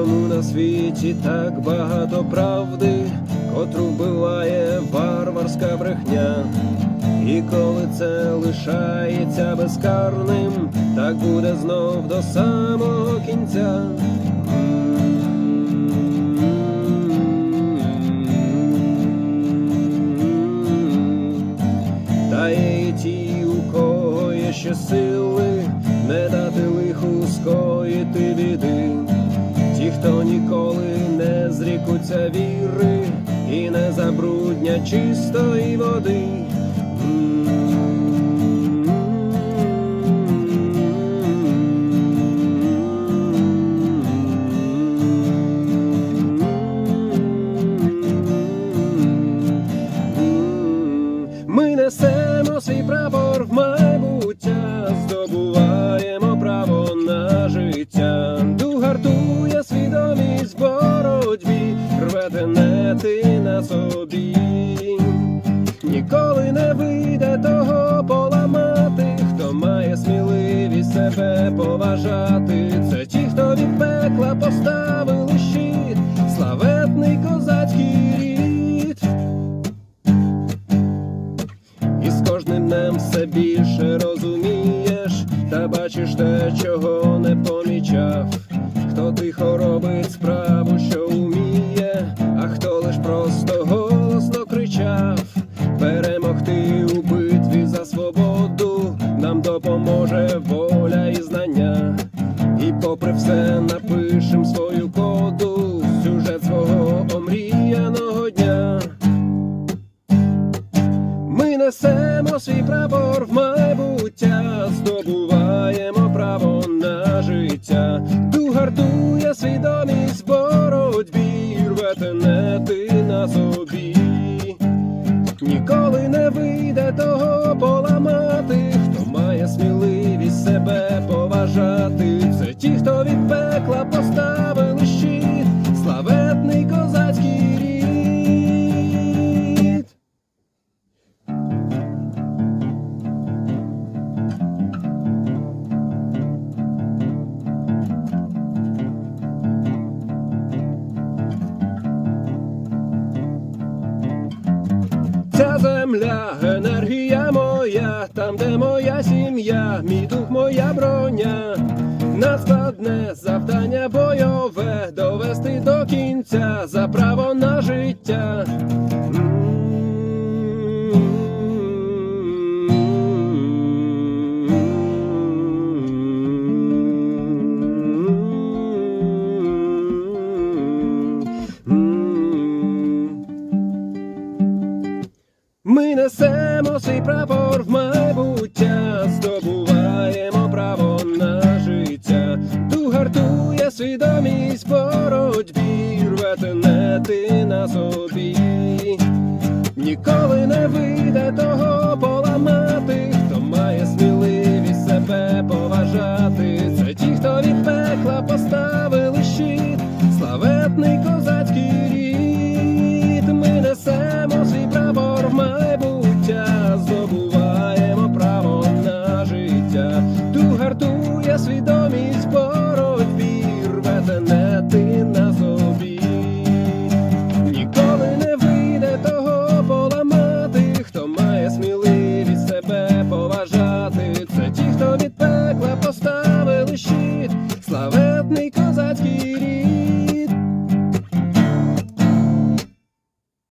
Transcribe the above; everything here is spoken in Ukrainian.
на світі так багато правди, котру вбиває варварська брехня. І коли це лишається безкарним, так буде знов до самого кінця. Та є і ті, у кого є ще сили, не дати лиху скоїти біди. Хто ніколи не зрікуться віри і не забрудня чистої води. Рвете нети на собі. Ніколи не вийде того поламати, хто має сміливість себе поважати. Це ті, хто від пекла поставили щит, славетний козацький рід. І з кожним днем все більше розумієш, та бачиш те, чого не помічав. Хто тихо робить справу, що уміє, просто голосно кричав. Перемогти у битві за свободу нам допоможе воля і знання. І попри все напишем свою коду, сюжет свого омріяного дня. Ми несемо свій прапор в майбуття, здобуваємо право на життя. Дух гартує свідомість в Ніколи не вийде того поламати, хто має сміливість себе поважати. Це ті, хто від пекла поставили земля, енергія моя, там, де моя сім'я, мій дух, моя броня, Наскладне завдання бойове довести до кінця за право на життя. Несемо свій прапор в майбуття, здобуваємо право на життя. Дух гартує свідомість боротьбі, рветене ти на собі. Ніколи не вийде